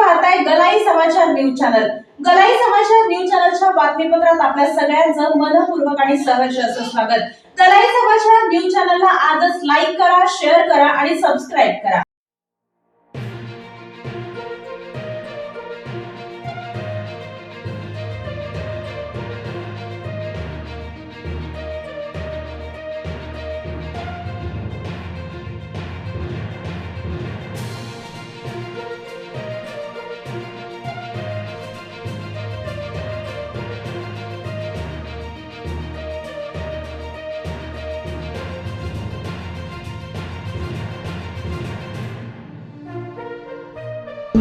पाहताय गलाई समाचार news channel. गलाई समाचार न्यूज चॅनलच्या बातमीपत्रात आपल्या सगळ्यांचं मनपूर्वक आणि सहर्ष असं स्वागत. गलाई समाचार न्यूज चॅनलला आजच लाईक करा शेअर करा आणि सबस्क्राईब करा.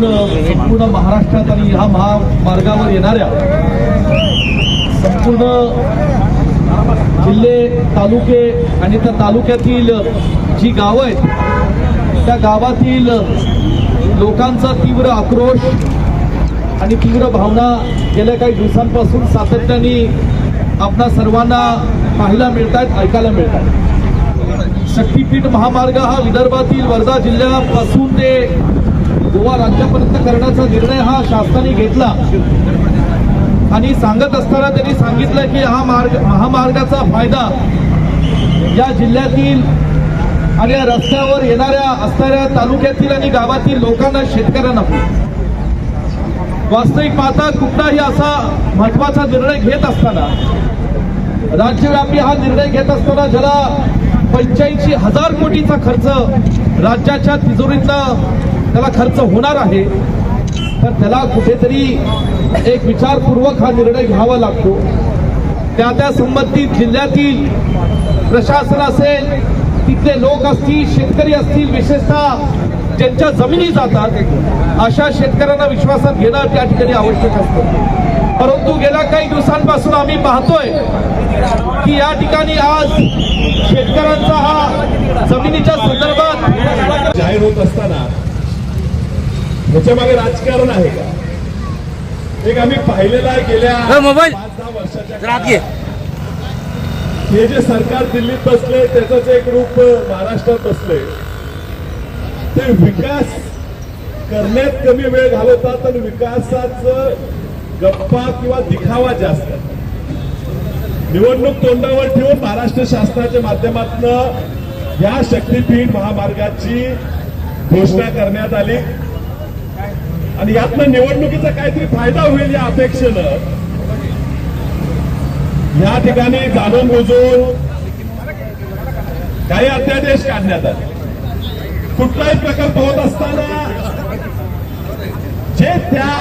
संपूर्ण महाराष्ट्रात आणि ह्या महामार्गावर येणाऱ्या संपूर्ण जिल्हे तालुके आणि त्या तालुक्यातील जी गावं आहेत त्या गावातील लोकांचा तीव्र आक्रोश आणि तीव्र भावना गेल्या काही दिवसांपासून सातत्याने आपणा सर्वांना पाहायला मिळत आहेत ऐकायला मिळत आहेत शक्तीपीठ महामार्ग हा विदर्भातील वर्धा जिल्ह्यापासून ते गोवा राज्यापर्यंत करण्याचा निर्णय हा शासनाने घेतला. आणि सांगत असताना त्यांनी सांगितलं की हा मार्ग महामार्गाचा फायदा या जिल्ह्यातील आणि या रस्त्यावर येणाऱ्या असणाऱ्या तालुक्यातील आणि गावातील लोकांना शेतकऱ्यांना. वास्तविक पाहता कुठलाही असा महत्त्वाचा निर्णय घेत असताना राज्यव्यापी हा निर्णय घेत असताना ज्याला पंच्याऐंशी हजार कोटीचा खर्च राज्याच्या तिजोरीतला त्याला खर्च होणार आहे. तर त्याला कुठेतरी एक विचारपूर्वक हा निर्णय घ्यावा लागतो. त्या त्या संबंधित जिल्ह्यातील प्रशासन असेल तिथले लोक असतील शेतकरी असतील विशेषतः ज्यांच्या जमिनी जातात अशा शेतकऱ्यांना विश्वासात घेणं त्या ठिकाणी आवश्यक असतं. परंतु गेल्या काही दिवसांपासून आम्ही पाहतोय की या ठिकाणी आज शेतकऱ्यांचा हा जमिनीच्या संदर्भात जाहीर होत असताना मागे राजकारण आहे का? एक आम्ही पाहिलेलं आहे गेल्या मोबाईल. पाच दहा वर्षाच्या हे जे सरकार दिल्लीत बसले त्याचंच एक रूप महाराष्ट्रात बसले ते विकास करण्यात कमी वेळ घालवतात आणि विकासाचं गप्पा किंवा दिखावा जास्त. निवडणूक तोंडावर ठेवून महाराष्ट्र शासनाच्या माध्यमातून या शक्तीपीठ महामार्गाची घोषणा करण्यात आली. आणि यातनं निवडणुकीचा काहीतरी फायदा होईल या अपेक्षेनं. या ठिकाणी जाणून बुजून काही अध्यादेश काढण्यात आले. कुठलाही प्रकल्प होत असताना जे त्या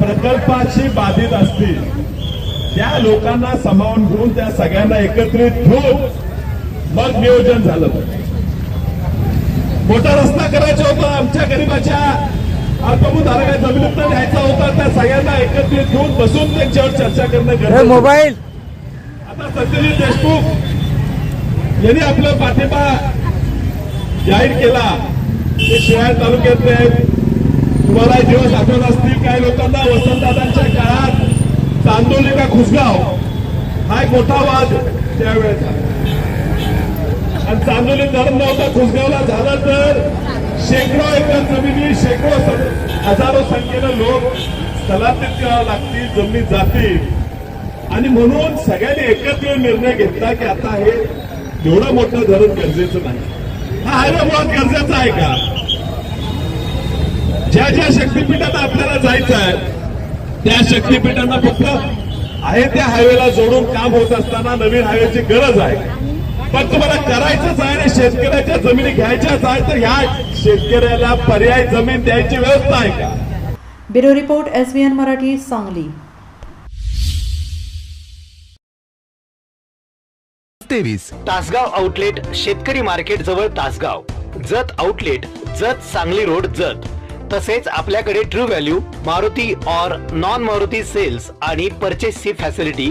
प्रकल्पाशी बाधित असतील त्या लोकांना सामावून घेऊन त्या सगळ्यांना एकत्रित घेऊन मग नियोजन झालं मोठा रस्ता करायचा होता आमच्या गरीबाच्या. जमिनीत न्यायचा होता त्या सगळ्यांना एकत्रित घेऊन बसून त्यांच्यावर चर्चा करणं गरजेचं. मोबाईल. आता सत्यजित देशमुख यांनी आपला पाठिंबा जाहीर केला. ते शिवाय तालुक्यातले आहेत. तुम्हाला दिवस आठवत असतील काही लोकांना वसंतदादांच्या काळात चांदोली का खुसगाव हा एक मोठा वाद त्यावेळेचा. आणि चांदोली धरण नव्हता खुसगावला झाला तर शेकडो एकर जमिनी शेकडो हजारो संख्येनं लोक स्थलांतरित करावं लागतील जमिनीत जातील. आणि म्हणून सगळ्यांनी एकत्र निर्णय घेतला की आता हे एवढं मोठं धरण गरजेचं नाही. हा हायवे मुळात गरजेचा आहे का? ज्या ज्या शक्तीपीठात आपल्याला जायचं आहे त्या शक्तीपीठांना फक्त आहे त्या हायवेला जोडून काम होत असताना नवीन हायवेची गरज आहे. पण तुम्हाला करायचंच आहे आणि शेतकऱ्याच्या जमिनी घ्यायच्याच आहे तर ह्या शेतकऱ्याला पर्याय जमीन द्यायची व्यवस्था आहे का? Bureau report S V N Marathi Sangli. तेवीस. तासगाव आउटलेट शेतकरी मार्केट जवळ Tasgaon. Jat outlet Jat Sangli road Jat. तसेच आपल्याकडे true value Maruti or non Maruti sales आणि परचेसची facility